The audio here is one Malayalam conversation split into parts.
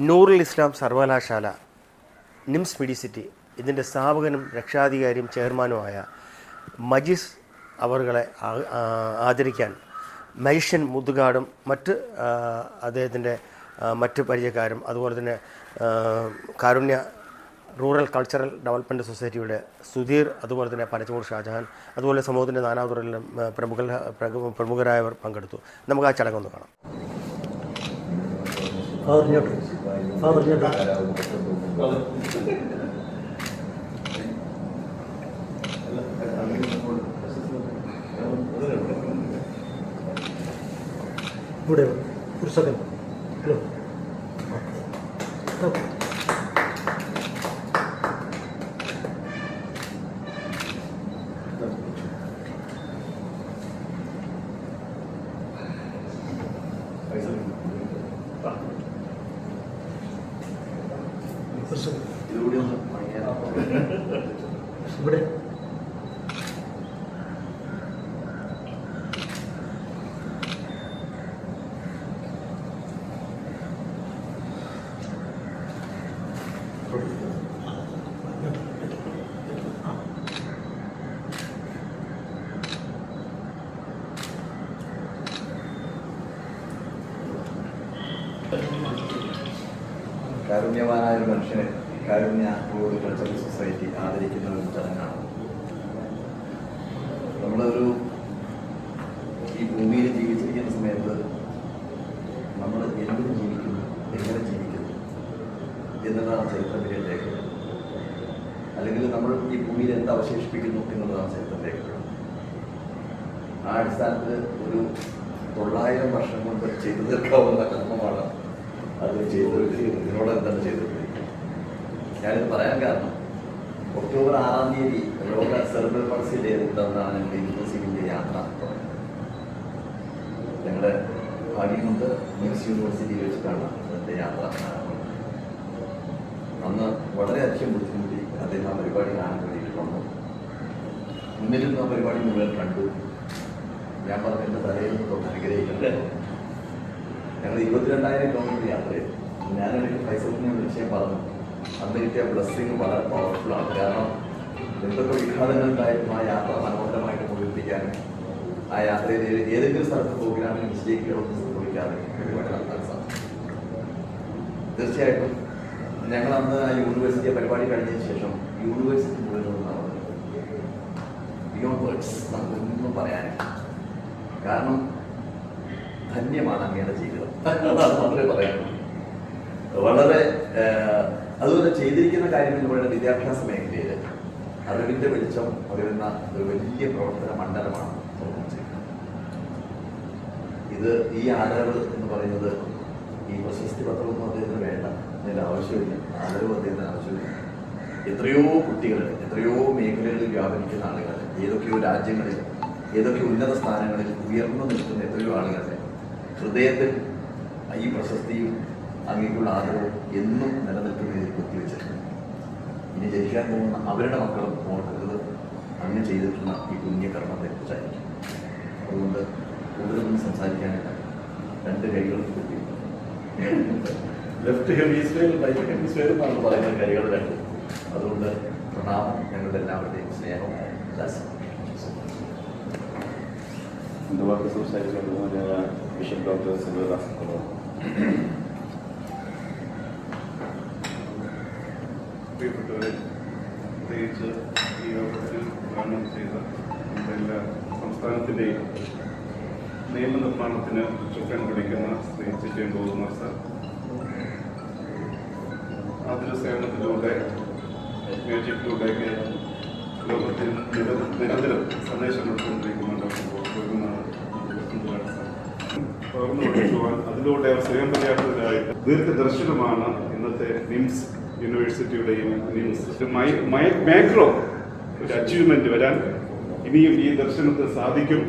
നൂറുൽ ഇസ്ലാം സർവകലാശാല നിംസ് മെഡിസിറ്റി ഇതിന്റെ സ്ഥാപകനും രക്ഷാധികാരിയും ചെയർമാനുമായ മജിസ് ആ- ആദരിക്കാൻ മൈഷൻ മുതുകാടും മറ്റ് അദ്ദേഹത്തിന്റെ മറ്റ് പരിചയക്കാരും അതുപോലെ തന്നെ കാരുണ്യ റൂറൽ കൾച്ചറൽ ഡെവലപ്മെന്റ് സൊസൈറ്റിയുടെ സുധീർ അതുപോലെ തന്നെ പനച്ചമൂർ ഷാജഹാൻ അതുപോലെ സമൂഹത്തിന്റെ നാനാതുറയിലും പ്രമുഖ പ്രമുഖരായവർ പങ്കെടുത്തു. നമുക്ക് ആ ചടങ്ങൊന്ന് കാണാം. ഇവിടെ ഒരു സെക്കൻഡ് ഹലോ. ഒരു സെക്കൻഡ് ഇവിടെ കാരുണ്യവാനായ ഒരു മനുഷ്യനെ കാരുണ്യ റോഡ് കൾച്ചറൽ സൊസൈറ്റി ആദരിക്കുന്ന ഒരു ചടങ്ങാണ്. നമ്മളൊരു ഈ ഭൂമിയിൽ ജീവിച്ചിരിക്കുന്ന സമയത്ത് നമ്മൾ എന്തിന് ജീവിക്കുന്നു എങ്ങനെ ജീവിക്കുന്നു എന്നതാണ് ചരിത്രത്തിലെ രേഖ അല്ലെങ്കിൽ നമ്മൾ ഈ ഭൂമിയിൽ എന്ത് അവശേഷിപ്പിക്കുന്നു എന്നുള്ളതാണ് ചരിത്രം രേഖകൾ. ആ അടിസ്ഥാനത്തിൽ ഒരു തൊള്ളായിരം വർഷം കൊണ്ട് ചെയ്തു തീർക്കാവുന്ന കർമ്മമാണ് അത് ചെയ്ത് നിങ്ങളോട് എന്താണ് ചെയ്തത്? ഞാനിത് പറയാൻ കാരണം ഒക്ടോബർ ആറാം തീയതി ലോക സെർബൽ പൾസി എന്താണ് ഞങ്ങളുടെ യൂണിവേഴ്സിറ്റിന്റെ യാത്ര ഞങ്ങളുടെ ഞങ്ങളുടെ ഭാഗ്യമുണ്ട് മിക്സ് യൂണിവേഴ്സിറ്റി വെച്ചിട്ടാണ് അതിന്റെ യാത്ര. അന്ന് വളരെയധികം ബുദ്ധിമുട്ടി. അദ്ദേഹം ആ പരിപാടി കാണാൻ വേണ്ടിയിട്ട് വന്നു. മുന്നിലും ആ പരിപാടി മുഴുവൻ കണ്ടു. ഞാൻ പറഞ്ഞ തലയിൽ തൊട്ട് അനുഗ്രഹിക്കണം ഞങ്ങൾ ഇരുപത്തിരണ്ടായിരം കിലോമീറ്റർ യാത്ര ചെയ്തു ഞാനൊരിക്കൽ ഫൈസലിനെ ഞാൻ പറഞ്ഞു. അന്ന് കിട്ടിയ ബ്ലസ്സിങ് വളരെ പവർഫുൾ ആണ്. കാരണം എന്തൊക്കെ വിഘാതങ്ങളുണ്ടായിട്ടും ആ യാത്ര മനോഹരമായിട്ട് മുഴുവിപ്പിക്കാനും ആ യാത്രയിൽ ഏത് ഏതെങ്കിലും സ്ഥലത്ത് പ്രോഗ്രാമിന് മിസ്റ്റേക്കുകളൊന്നും സംഭവിക്കാതെ നടത്താൻ സാധിക്കും തീർച്ചയായിട്ടും ഞങ്ങൾ അന്ന് ആ യൂണിവേഴ്സിറ്റി പരിപാടി കഴിഞ്ഞതിന് ശേഷം യൂണിവേഴ്സിറ്റി മുഴുവൻ നടന്നത് നമുക്കൊന്നും പറയാനില്ല. കാരണം ധന്യമാണ് അങ്ങയുടെ ജീവിതം. മാത്രമേ പറയാനുള്ളൂ വളരെ അതുപോലെ ചെയ്തിരിക്കുന്ന കാര്യം എന്ന് പറയുന്നത് വിദ്യാഭ്യാസ മേഖലയിൽ അറിവിന്റെ വെളിച്ചം പകരുന്ന ഒരു വലിയ പ്രവർത്തന മണ്ഡലമാണ് ഇത് ഈ ആദരവ് എന്ന് പറയുന്നത് ഈ പ്രശസ്തി പത്രമൊന്നും അദ്ദേഹത്തിന് വേണ്ട. അതിന്റെ ആവശ്യമില്ല. ആദരവ് അദ്ദേഹത്തിന് ആവശ്യമില്ല. എത്രയോ കുട്ടികൾ എത്രയോ മേഖലകളിൽ വ്യാപരിക്കുന്ന ആളുകൾ ഏതൊക്കെയോ രാജ്യങ്ങളിൽ ഏതൊക്കെ ഉന്നത സ്ഥാനങ്ങളിൽ ഉയർന്നു നിൽക്കുന്ന എത്രയോ ആളുകളുടെ ഹൃദയത്തിൽ ഈ പ്രശസ്തിയും അങ്ങേക്കുള്ള ആദരവും എന്നും നിലനിൽക്കുന്നതിൽ കുത്തിവെച്ചിട്ടുണ്ട്. ഇനി ജനിക്കാൻ പോകുന്ന അവരുടെ മക്കളും ഓർക്കരുത് അങ്ങ് ചെയ്തിട്ടുള്ള ഈ പുണ്യകർമ്മത്തെക്കുറിച്ചായിരിക്കും അതുകൊണ്ട് കൂടുതലൊന്നും സംസാരിക്കാനില്ല. രണ്ട് കൈകളും കൂട്ടി. ലെഫ്റ്റ് ഹെമിസ്ഫിയർ പറയുന്ന കൈകൾ രണ്ട്. അതുകൊണ്ട് പ്രണാമം ഞങ്ങളുടെ എല്ലാവരുടെയും സ്നേഹവും എന്ത് വാക്ക് സംസാരിച്ചുകൊണ്ട് ബിഷപ്പ് ഡോക്ടർ സിൽവദാസ് കൊള്ളാം പ്രിയപ്പെട്ടവരെ പ്രത്യേകിച്ച് ഈ യോഗത്തിൽ ഉദ്ഘാടനം ചെയ്ത എല്ലാ സംസ്ഥാനത്തിന്റെയും നിയമനിർമ്മാണത്തിന് ചുക്കാൻ പിടിക്കുന്ന ശ്രീ ചിറ്റൻ ഗോകുമാർ സാർ. ആതുര സേവനത്തിലൂടെ മ്യൂസിക്കിലൂടെയൊക്കെ ലോകത്തിൽ നിര- നിരന്തരം സന്ദേശം കൊടുത്തുകൊണ്ടിരിക്കുന്ന ഡോക്ടർ ഗോകുമാർ സാർ. അതിലൂടെ സ്വയം പര്യാപ്തരായിട്ട് ദീർഘദർശനമാണ് ഇന്നത്തെ നിംസ് യൂണിവേഴ്സിറ്റിയുടെയും നിംസ്. മാക്രോ ഒരു അച്ചീവ്മെന്റ് വരാൻ ഇനിയും ഈ ദർശനത്തെ സാധിക്കും.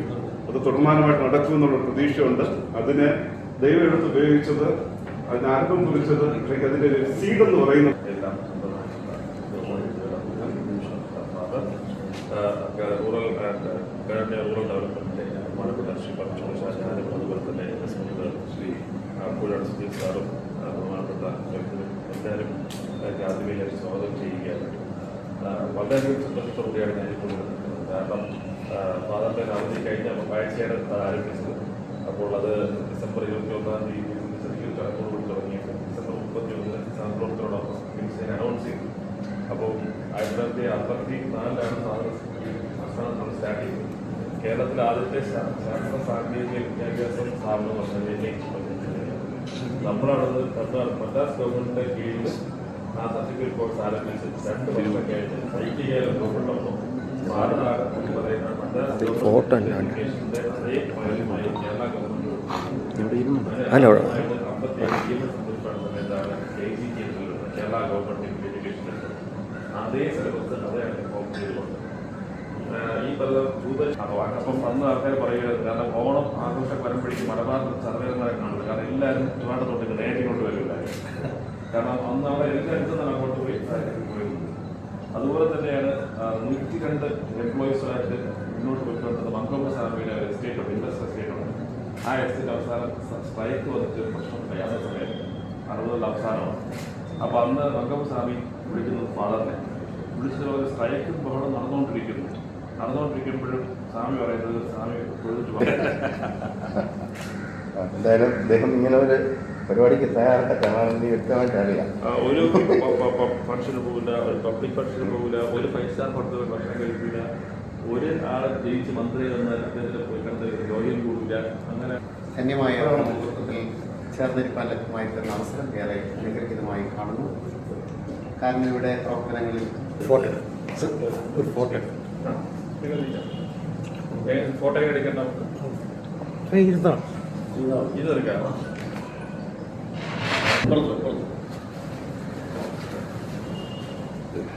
അത് തുടർമാനമായിട്ട് നടക്കുമെന്നുള്ള പ്രതീക്ഷയുണ്ട്. അതിന് ദൈവം എടുത്ത് ഉപയോഗിച്ചത് അതിന് ആരംഭം കുറിച്ചത് അല്ലെങ്കിൽ അതിന്റെ സീഡ് എന്ന് പറയുന്നത്. റൂറൽ ഗവൺമെന്റ് റൂറൽ ഡെവലപ്മെന്റിന്റെ ബഹുമാനപ്പെട്ട ശ്രീ പരമേശ്വര ശാസ്ത്രാനും അതുപോലെ തന്നെ എസ് ശ്രീ പൂഴാട് സുധീർ സാറും ബഹുമാനപ്പെട്ട സമ്മേളനത്തെ ആദ്യമേ സ്വാഗതം ചെയ്യുകയാണ്. വളരെയധികം സന്തോഷത്തോടെയാണ് ഞാൻ ഇപ്പോൾ നിൽക്കുന്നത്. കാരണം ഫാദറിന്റെ അവധി കഴിഞ്ഞ ആഴ്ചയാണ് അത് ആരംഭിച്ചത്. അപ്പോൾ അത് ഡിസംബർ ഇരുപത്തി ഒന്നാം തീയതി ചെറിയൊരു ചടങ്ങോടുകൂടി തൊള്ളായിരത്തി അറുപത്തി നാലിലാണ് സംസ്ഥാനം സ്റ്റാർട്ട് ചെയ്തത്. കേരളത്തിലെ ആദ്യത്തെ ശാസ്ത്ര സാങ്കേതിക വിദ്യാഭ്യാസ സ്ഥാപനം നമ്മളാണത് തമിഴ്നാട് മദ്രാസ് ഗവൺമെന്റിന്റെ കീഴിൽ ആ സർട്ടിഫിക്കറ്റ് കോഴ്സ് ആരംഭിച്ച് രണ്ട് വർഷമൊക്കെ ആയിട്ട് ഐ ടി ആയാലും ഗവൺമെന്റ് പറയുന്ന ഫോട്ടോ അല്ലാണ്ട്. എഡ്യൂക്കേഷന്റെ അതേ ഫയലുമായി കേരള ഗവൺമെന്റ് ഇവിടെ ഇരുന്നു അല്ല അവിടെ അമ്പത്തിയേഴ് ജീവൻ സംബന്ധിച്ചാണ് സമയത്താണ് കെ ജി കേന്ദ്രത്തിലുള്ളത് കേരള ഗവൺമെന്റ് എഡ്യൂക്കേഷൻ അതേ സിലബസ് അതേ ആഹ് ഈ ജൂത അപ്പോൾ അപ്പം അന്ന് ആൾക്കാർ പറയുകയായിരുന്നു കാരണം ഓണം ആഘോഷം വരുമ്പോഴേക്കും മലബാർ സർവേകളെ കാണുന്നത്. കാരണം എല്ലാവരും ട്രിവാണ്ടത്തോട്ട് നേരിട്ട് വരില്ലായിരുന്നു കാരണം അന്ന് അവിടെ എല്ലാ തന്നെ അങ്ങോട്ട് പോയി പോയിരുന്നത് അതുപോലെ തന്നെയാണ് നൂറ്റി രണ്ട് എംപ്ലോയീസുമായിട്ട് മുന്നോട്ട് പോയിക്കൊണ്ടത് മങ്കോമ സ്വാമിയുടെ എസ്റ്റേറ്റ് ഉണ്ട് ഇൻഡസ്ട്രി എസ്റ്റേറ്റ് ഉണ്ട് ആ എസ്റ്റേറ്റ് അവസാനം സ്ട്രൈക്ക് വന്നിട്ട് പ്രശ്നം കഴിയാത്ത സമയം അറുപതിൽ അവസാനമാണ്. അപ്പോൾ അന്ന് മങ്കോമ സ്വാമി വിളിക്കുന്നത് ഫാദറിനെ വിളിച്ചത് പോലെ സ്ട്രൈക്കും ബഹളം നടന്നുകൊണ്ടിരിക്കുന്നു. നടന്നുകൊണ്ടിരിക്കുമ്പോഴും സ്വാമി പറയുന്നത് സ്വാമി എന്തായാലും അദ്ദേഹം ഇങ്ങനെ ഒരു പരിപാടിക്ക് തയ്യാറാക്കാണെന്ന് വ്യക്തമായിട്ട് അറിയാം. ഒരു ഫംഗ്ഷന് പോകില്ല ഒരു പബ്ലിക് ഫംഗ്ഷന് പോകില്ല ഒരു ഫൈവ് സ്റ്റാർ ഹോട്ടലിൽ ഭക്ഷണം കഴിക്കില്ല ഒരു ആൾ ജയിച്ച് മന്ത്രി വന്നാൽ അദ്ദേഹത്തിന് പോയി കണ്ട് ജോലിയിൽ കൂടില്ല അങ്ങനെ ധന്യമായ നേതൃത്വത്തിൽ ചേർന്നിരിക്കാൻ ലഭ്യമായി തരുന്ന അവസരം ഏറെ അനുഗ്രഹീതമായി കാണുന്നു. കാരണം ഇവിടെ പ്രവർത്തനങ്ങളിൽ ഫോട്ടോ. ഒരു ഫോട്ടോ. ഫോട്ടോ എടുക്കണ്ട ഇരുന്നോ ഇത് എടുക്കാം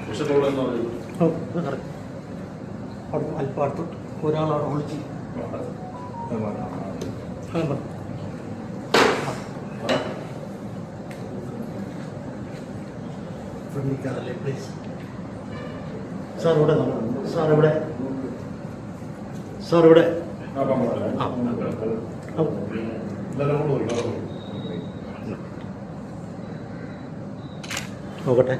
വിഷത്തോടെന്ന് പറഞ്ഞു ഓ ഇത് കറക്റ്റ് അവിടെ അല്പം അടുത്തോട്ട് ഒരാളവിടെ വിളിച്ച് നിൽക്കാറല്ലേ പ്ലീസ് സാർ ഇവിടെ. സാർ ഇവിടെ സാർ ഇവിടെ. നോക്കട്ടെ